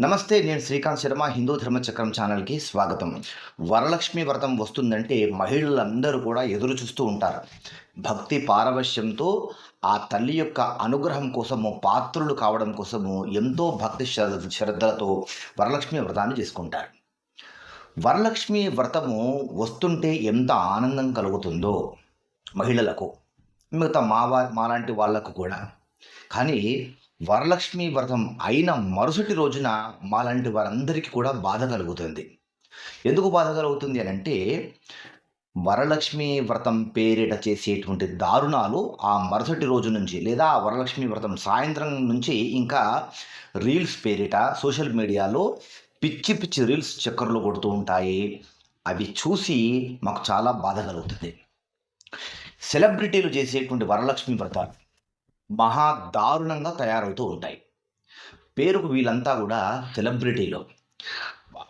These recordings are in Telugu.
నమస్తే నేను శ్రీకాంత్ శర్మ హిందూ ధర్మచక్రం ఛానల్కి స్వాగతం. వరలక్ష్మి వ్రతం వస్తుందంటే మహిళలందరూ కూడా ఎదురు చూస్తూ ఉంటారు. భక్తి పారవశ్యంతో ఆ తల్లి యొక్క అనుగ్రహం కోసము పాత్రులు కావడం కోసము ఎంతో భక్తి శ్రద్ధలతో వరలక్ష్మి వ్రతాన్ని చేసుకుంటారు. వరలక్ష్మి వ్రతము వస్తుంటే ఎంత ఆనందం కలుగుతుందో మహిళలకు మిగతా మా మాలాంటి వాళ్ళకు కూడా. కానీ వరలక్ష్మి వ్రతం అయిన మరుసటి రోజున మాలాంటి వారందరికీ కూడా బాధ కలుగుతుంది. ఎందుకు బాధ కలుగుతుంది అని అంటే వరలక్ష్మి వ్రతం పేరిట చేసేటువంటి దారుణాలు ఆ మరుసటి రోజు నుంచి లేదా ఆ వరలక్ష్మి వ్రతం సాయంత్రం నుంచి ఇంకా రీల్స్ పేరిట సోషల్ మీడియాలో పిచ్చి పిచ్చి రీల్స్ చక్కర్లు కొడుతూ ఉంటాయి. అవి చూసి మాకు చాలా బాధ కలుగుతుంది. సెలబ్రిటీలు చేసేటువంటి వరలక్ష్మి వ్రతాలు మహా దారుణంగా తయారవుతూ ఉంటాయి. పేరుకు వీళ్ళంతా కూడా సెలబ్రిటీలు.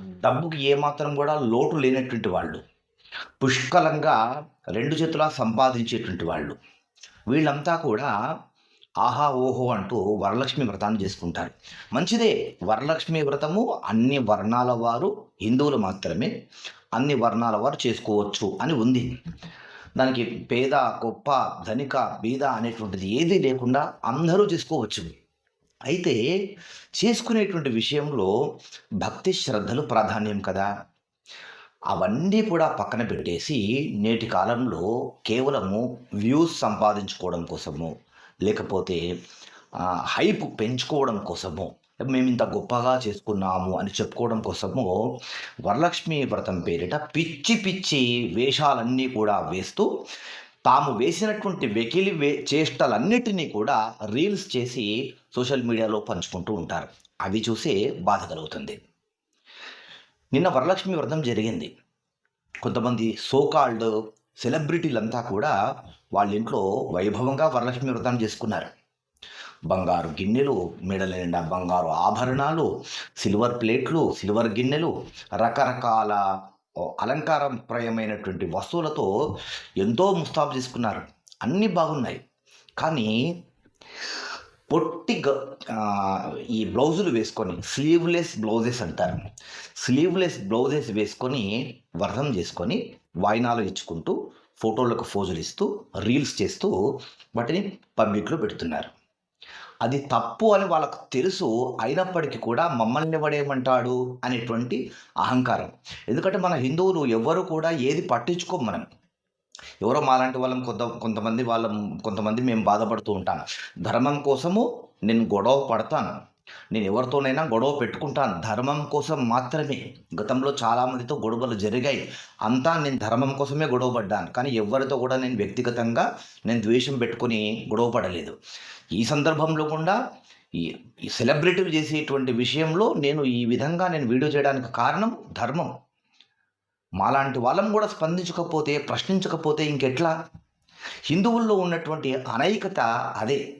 డబ్బుకి ఏమాత్రం కూడా లోటు లేనటువంటి వాళ్ళు. పుష్కలంగా రెండు చేతులా సంపాదించేటువంటి వాళ్ళు. వీళ్ళంతా కూడా ఆహా ఓహో అంటూ వరలక్ష్మి వ్రతాన్ని చేసుకుంటారు. మంచిదే. వరలక్ష్మి వ్రతము అన్ని వర్ణాల వారు హిందువులు మాత్రమే అన్ని వర్ణాల వారు చేసుకోవచ్చు అని ఉంది. దానికి పేద గొప్ప ధనిక బీద అనేటువంటిది ఏదీ లేకుండా అందరూ చేసుకోవచ్చు అయితే చేసుకునేటువంటి విషయంలో భక్తి శ్రద్ధలు ప్రాధాన్యం కదా. అవన్నీ కూడా పక్కన పెట్టేసి నేటి కాలంలో కేవలము వ్యూస్ సంపాదించుకోవడం కోసము లేకపోతే హైప్ పెంచుకోవడం కోసము మేము ఇంత గొప్పగా చేసుకున్నాము అని చెప్పుకోవడం కోసము వరలక్ష్మి వ్రతం పేరిట పిచ్చి పిచ్చి వేషాలన్నీ కూడా వేస్తూ తాము వేసినటువంటి వెకిలి వే చేష్టలన్నిటినీ కూడా రీల్స్ చేసి సోషల్ మీడియాలో పంచుకుంటూ ఉంటారు. అవి చూసే బాధ కలుగుతుంది. నిన్న వరలక్ష్మి వ్రతం జరిగింది. కొంతమంది సోకాల్డ్ సెలబ్రిటీలంతా కూడా వాళ్ళ ఇంట్లో వైభవంగా వరలక్ష్మి వ్రతం చేసుకున్నారు. బంగారు గిన్నెలు మెడల నిండా బంగారు ఆభరణాలు సిల్వర్ ప్లేట్లు సిల్వర్ గిన్నెలు రకరకాల అలంకారప్రయమైనటువంటి వస్తువులతో ఎంతో ముస్తాబు చేసుకున్నారు అన్నీ బాగున్నాయి. కానీ పొట్టి గ- ఈ బ్లౌజులు వేసుకొని స్లీవ్లెస్ బ్లౌజెస్ అంటారు. స్లీవ్లెస్ బ్లౌజెస్ వేసుకొని వ్రతం చేసుకొని వాయినాలు ఇచ్చుకుంటూ ఫోటోలకు ఫోజులు ఇస్తూ రీల్స్ చేస్తూ వాటిని పబ్లిక్లో పెడుతున్నారు. అది తప్పు అని వాళ్ళకు తెలుసు అయినప్పటికీ కూడా మమ్మల్ని ఎవడేమంటాడు అనేటువంటి అహంకారం. ఎందుకంటే మన హిందువులు ఎవ్వరు కూడా ఏది పట్టించుకోం మనం. ఎవరో మాలాంటి వాళ్ళం కొంత కొంతమంది వాళ్ళం కొంతమంది మేము బాధపడుతూ ఉంటాను. ధర్మం కోసము నేను గొడవ పడతాను. నేను ఎవరితోనైనా గొడవ పెట్టుకుంటాను. ధర్మం కోసం మాత్రమే. గతంలో చాలామందితో గొడవలు జరిగాయి. అంతా నేను ధర్మం కోసమే గొడవ పడ్డాను. కానీ ఎవరితో కూడా నేను వ్యక్తిగతంగా నేను ద్వేషం పెట్టుకొని గొడవ పడలేదు. ఈ సందర్భంలో కూడా ఈ ఈ సెలబ్రిటీలు చేసేటువంటి విషయంలో నేను ఈ విధంగా నేను వీడియో చేయడానికి కారణం ధర్మం. మాలాంటి వాళ్ళం కూడా స్పందించకపోతే ప్రశ్నించకపోతే ఇంకెట్లా? హిందువుల్లో ఉన్నటువంటి అనైకత అదే.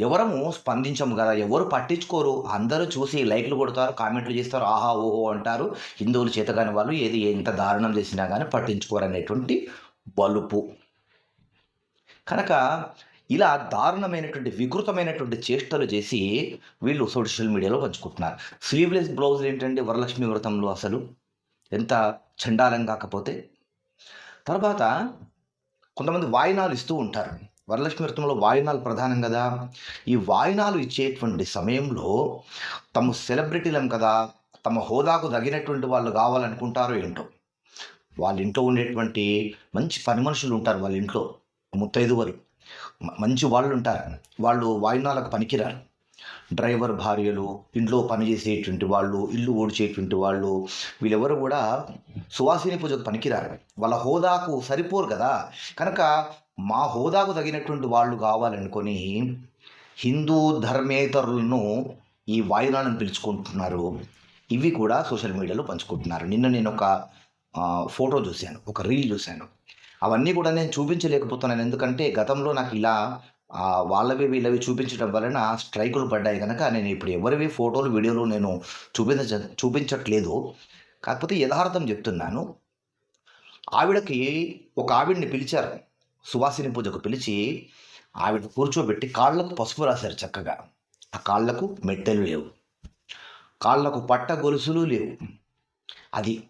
ఎవరము స్పందించము కదా? ఎవరు పట్టించుకోరు. అందరూ చూసి లైక్లు కొడతారు కామెంట్లు చేస్తారు. ఆహా ఓహో అంటారు. హిందువులు చేతగాని వాళ్ళు ఏది ఎంత దారుణం చేసినా కానీ పట్టించుకోరు అనేటువంటి బలుపు. కనుక ఇలా దారుణమైనటువంటి వికృతమైనటువంటి చేష్టలు చేసి వీళ్ళు సోషల్ మీడియాలో పంచుకుంటున్నారు. స్లీవ్లెస్ బ్లౌజులు ఏంటంటే వరలక్ష్మి వ్రతంలో అసలు ఎంత చండాలం కాకపోతే. తర్వాత కొంతమంది వాయినాలు ఇస్తూ ఉంటారు. వరలక్ష్మి వ్రతంలో వాయినాలు ప్రధానం కదా. ఈ వాయినాలు ఇచ్చేటువంటి సమయంలో తమ సెలబ్రిటీలం కదా తమ హోదాకు తగినటువంటి వాళ్ళు కావాలనుకుంటారో ఏంటో. వాళ్ళ ఇంట్లో ఉండేటువంటి మంచి పని మనుషులు ఉంటారు వాళ్ళ ఇంట్లో ముత్తైదువరు. వారు మంచి వాళ్ళు ఉంటారు వాళ్ళు వాయినాలకు పనికిరారు. డ్రైవర్ భార్యలు ఇంట్లో పనిచేసేటువంటి వాళ్ళు ఇల్లు ఓడిచేటువంటి వాళ్ళు వీళ్ళెవరు కూడా సువాసిని పూజకు పనికిరారు. వాళ్ళ హోదాకు సరిపోరు కదా. కనుక మా హోదాకు తగినటువంటి వాళ్ళు కావాలనుకొని హిందూ ధర్మేతరులను ఈ వాయునాలను పిలుచుకుంటున్నారు. ఇవి కూడా సోషల్ మీడియాలో పంచుకుంటున్నారు. నిన్న నేను ఒక ఫోటో చూశాను ఒక రీల్ చూశాను. అవన్నీ కూడా నేను చూపించలేకపోతున్నాను. ఎందుకంటే గతంలో నాకు ఇలా వాళ్ళవి వీళ్ళవి చూపించడం వలన స్ట్రైకులు పడ్డాయి కనుక నేను ఇప్పుడు ఎవరివి ఫోటోలు వీడియోలు నేను చూపించ చూపించట్లేదు. కాకపోతే యథార్థం చెప్తున్నాను. ఆవిడకి ఒక ఆవిడ్ని పిలిచారు. సువాసిని పూజకు పిలిచి ఆవిడ కూర్చోబెట్టి కాళ్ళకు పసుపు రాశారు చక్కగా. ఆ కాళ్ళకు మెట్టెలు లేవు. కాళ్ళకు పట్ట గొలుసులు లేవు. అది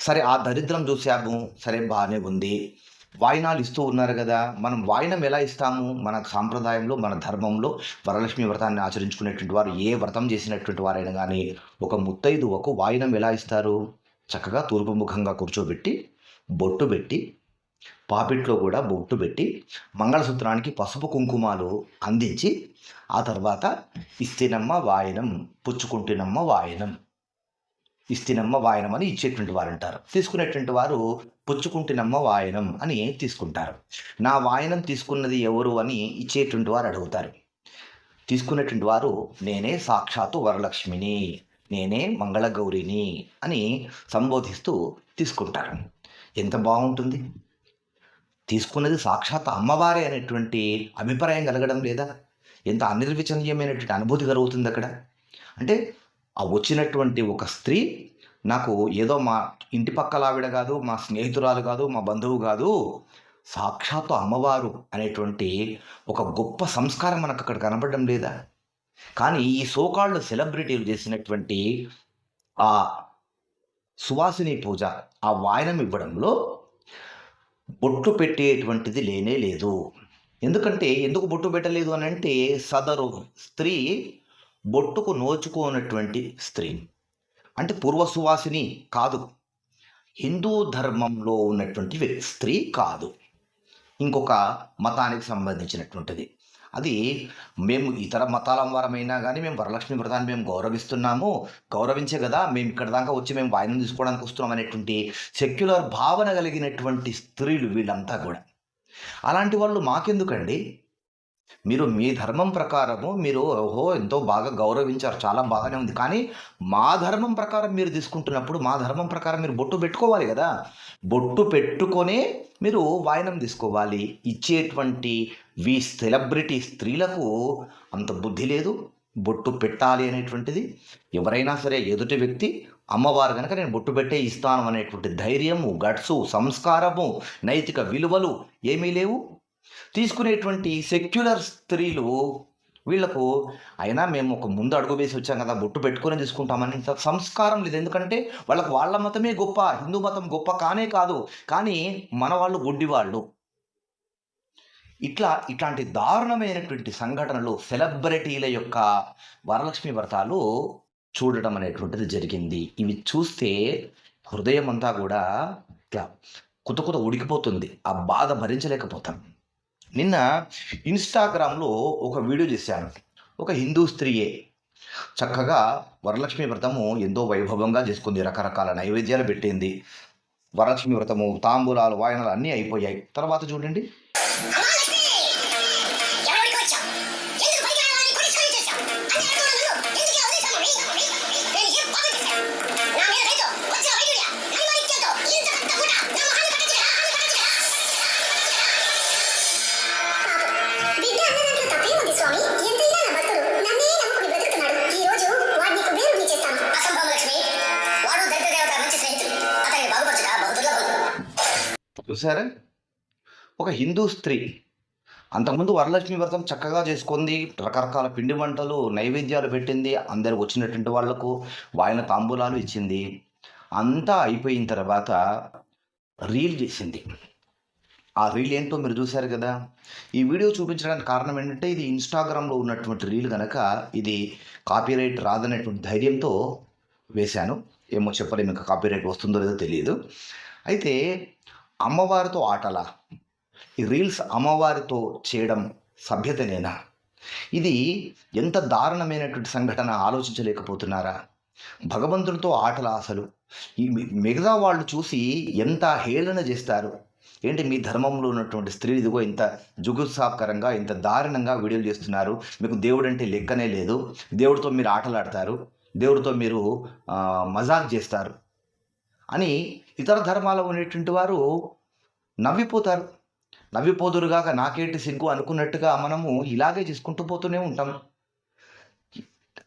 సరే ఆ దరిద్రం చూసాము సరే బాగానే ఉంది. వాయినాలు ఇస్తూ ఉన్నారు కదా. మనం వాయినం ఎలా ఇస్తాము? మన సాంప్రదాయంలో మన ధర్మంలో వరలక్ష్మి వ్రతాన్ని ఆచరించుకునేటువంటి వారు ఏ వ్రతం చేసినటువంటి వారైనా కానీ ఒక ముత్తైదువకు వాయినం ఎలా ఇస్తారు? చక్కగా తూర్పు ముఖంగా కూర్చోబెట్టి బొట్టు పెట్టి పాపిట్లో కూడా బొట్టు పెట్టి మంగళసూత్రానికి పసుపు కుంకుమాలు అందించి ఆ తర్వాత ఇస్తినమ్మ వాయనం పుచ్చుకుంటున్నమ్మ వాయనం. ఇస్తినమ్మ వాయనం అని ఇచ్చేటువంటి వారు అంటారు తీసుకునేటువంటి వారు పుచ్చుకుంటున్నమ్మ వాయనం అని తీసుకుంటారు. నా వాయనం తీసుకున్నది ఎవరు అని ఇచ్చేటువంటి వారు అడుగుతారు. తీసుకునేటువంటి వారు నేనే సాక్షాత్తు వరలక్ష్మిని నేనే మంగళగౌరిని అని సంబోధిస్తూ తీసుకుంటారు. ఎంత బాగుంటుంది? తీసుకున్నది సాక్షాత్ అమ్మవారే అనేటువంటి అభిప్రాయం కలగడం లేదా? ఎంత అనిర్వచనీయమైనటువంటి అనుభూతి కలుగుతుంది అక్కడ? అంటే ఆ వచ్చినటువంటి ఒక స్త్రీ నాకు ఏదో మా ఇంటి పక్కల ఆవిడ కాదు మా స్నేహితురాలు కాదు మా బంధువు కాదు సాక్షాత్తు అమ్మవారు అనేటువంటి ఒక గొప్ప సంస్కారం మనకు అక్కడ కనబడడం లేదా? కానీ ఈ సోకాళ్ళు సెలబ్రిటీలు చేసినటువంటి ఆ సువాసిని పూజ ఆ వాయనం ఇవ్వడంలో బొట్టు పెట్టేటువంటిది లేనే లేదు. ఎందుకంటే ఎందుకు బొట్టు పెట్టలేదు అని అంటే సదరు స్త్రీ బొట్టుకు నోచుకోనటువంటి స్త్రీ. అంటే పూర్వ సువాసిని కాదు. హిందూ ధర్మంలో ఉన్నటువంటి స్త్రీ కాదు. ఇంకొక మతానికి సంబంధించినటువంటిది. అది మేము ఇతర మతాల వారమైనా కానీ మేము వరలక్ష్మి వ్రతాన్ని మేము గౌరవిస్తున్నాము. గౌరవించే కదా మేము ఇక్కడ దాకా వచ్చి మేము వాయినం తీసుకోవడానికి వస్తున్నాం అనేటువంటి సెక్యులర్ భావన కలిగినటువంటి స్త్రీలు వీళ్ళంతా కూడా. అలాంటి వాళ్ళు మాకెందుకండి? మీరు మీ ధర్మం ప్రకారము మీరు ఓహో ఎంతో బాగా గౌరవించారు చాలా బాగానే ఉంది. కానీ మా ధర్మం ప్రకారం మీరు తీసుకుంటున్నప్పుడు మా ధర్మం ప్రకారం మీరు బొట్టు పెట్టుకోవాలి కదా. బొట్టు పెట్టుకొనే మీరు వాయనం తీసుకోవాలి. ఇచ్చేటువంటి వి సెలబ్రిటీ స్త్రీలకు అంత బుద్ధి లేదు. బొట్టు పెట్టాలి అనేటువంటిది. ఎవరైనా సరే ఎదుటి వ్యక్తి అమ్మవారు కనుక నేను బొట్టు పెట్టే ఇస్తాను అనేటువంటి ధైర్యము గట్సు సంస్కారము నైతిక విలువలు ఏమీ లేవు. తీసుకునేటువంటి సెక్యులర్ స్త్రీలు వీళ్ళకు అయినా మేము ఒక ముందు అడుగు వేసి వచ్చాం కదా బొట్టు పెట్టుకొని తీసుకుంటామని సంస్కారం లేదు. ఎందుకంటే వాళ్ళకు వాళ్ళ మతమే గొప్ప హిందూ మతం గొప్ప కానే కాదు. కానీ మన వాళ్ళు గుడ్డివాళ్ళు ఇట్లా ఇట్లాంటి దారుణమైనటువంటి సంఘటనలు సెలబ్రిటీల యొక్క వరలక్ష్మి వ్రతాలు చూడటం అనేటువంటిది జరిగింది. ఇవి చూస్తే హృదయం అంతా కూడా ఇట్లా కుత కుత ఉడికిపోతుంది. ఆ బాధ భరించలేకపోతాం. నిన్న ఇన్స్టాగ్రామ్లో ఒక వీడియో చేశాను. ఒక హిందూ స్త్రీయే చక్కగా వరలక్ష్మి వ్రతము ఎంతో వైభవంగా చేసుకుంది. రకరకాల నైవేద్యాలు పెట్టింది. వరలక్ష్మి వ్రతము తాంబూలాలు వాయనాలు అన్నీ అయిపోయాయి. తర్వాత చూడండి. చూసారా? ఒక హిందూ స్త్రీ అంతకుముందు వరలక్ష్మి వ్రతం చక్కగా చేసుకుంది రకరకాల పిండి వంటలు నైవేద్యాలు పెట్టింది అందరు వచ్చినటువంటి వాళ్ళకు వాయన తాంబూలాలు ఇచ్చింది. అంతా అయిపోయిన తర్వాత రీల్ చేసింది. ఆ రీల్ ఏంటో మీరు చూశారు కదా? ఈ వీడియో చూపించడానికి కారణం ఏంటంటే ఇది ఇన్స్టాగ్రామ్లో ఉన్నటువంటి రీల్ కనుక ఇది కాపీరైట్ రాదనేటువంటి ధైర్యంతో వేశాను. ఏమో చెప్పలేము ఇంకా కాపీరైట్ వస్తుందో లేదో తెలియదు. అయితే అమ్మవారితో ఆటలా? ఈ రీల్స్ అమ్మవారితో చేయడం సభ్యతనేనా? ఇది ఎంత దారుణమైనటువంటి సంఘటన ఆలోచించలేకపోతున్నారా? భగవంతునితో ఆటల అసలు? ఈ మిగతా వాళ్ళు చూసి ఎంత హేళన చేస్తారు? ఏంటి మీ ధర్మంలో ఉన్నటువంటి స్త్రీలు ఇదిగో ఇంత జుగుత్సాహకరంగా ఇంత దారుణంగా వీడియోలు చేస్తున్నారు. మీకు దేవుడు అంటే లెక్కనే లేదు. దేవుడితో మీరు ఆటలాడతారు. దేవుడితో మీరు మజాక్ చేస్తారు. అని ఇతర ధర్మాల్లో ఉండేటువంటి వారు నవ్విపోతారు. నవ్విపోదురుగాక నాకేంటి సిగ్గు అనుకున్నట్టుగా మనము ఇలాగే చేసుకుంటూ పోతూనే ఉంటాం.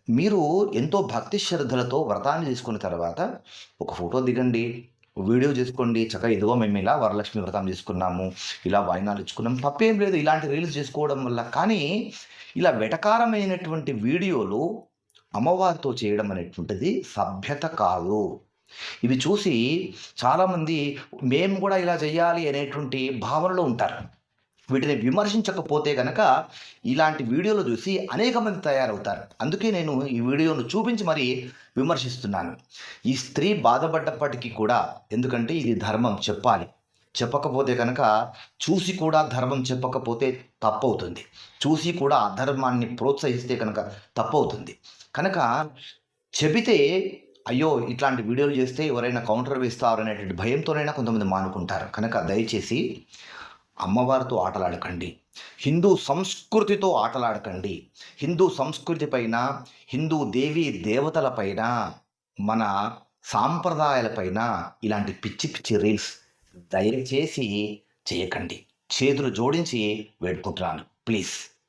మీరు ఎంతో భక్తి శ్రద్ధలతో వ్రతాన్ని చేసుకున్న తర్వాత ఒక ఫోటో దిగండి వీడియో చేసుకోండి. చక్కగా ఇదిగో మేము ఇలా వరలక్ష్మి వ్రతం చేసుకున్నాము ఇలా వాయినాలు ఇచ్చుకున్నాం. తప్పేం లేదు ఇలాంటి రీల్స్ చేసుకోవడం వల్ల. కానీ ఇలా వెటకారమైనటువంటి వీడియోలు అమ్మవారితో చేయడం అనేటువంటిది సభ్యత కాదు. ఇవి చూసి చాలామంది మేము కూడా ఇలా చేయాలి అనేటువంటి భావనలో ఉంటారు. వీటిని విమర్శించకపోతే కనుక ఇలాంటి వీడియోలు చూసి అనేక మంది తయారవుతారు. అందుకే నేను ఈ వీడియోను చూపించి మరీ విమర్శిస్తున్నాను. ఈ స్త్రీ బాధపడ్డప్పటికీ కూడా ఎందుకంటే ఇది ధర్మం చెప్పాలి. చెప్పకపోతే కనుక చూసి కూడా ధర్మం చెప్పకపోతే తప్పవుతుంది. చూసి కూడా అధర్మాన్ని ప్రోత్సహిస్తే కనుక తప్పవుతుంది. కనుక చెబితే అయ్యో ఇట్లాంటి వీడియోలు చేస్తే ఎవరైనా కౌంటర్ వేస్తారు అనేటువంటి భయంతోనైనా కొంతమంది మానుకుంటారు. కనుక దయచేసి అమ్మవారితో ఆటలాడకండి. హిందూ సంస్కృతితో ఆటలాడకండి. హిందూ సంస్కృతి పైన హిందూ దేవీ దేవతలపైన మన సాంప్రదాయాలపైన ఇలాంటి పిచ్చి పిచ్చి రీల్స్ దయచేసి చేయకండి. చేతులు జోడించి వేడుకుంటున్నాను. ప్లీజ్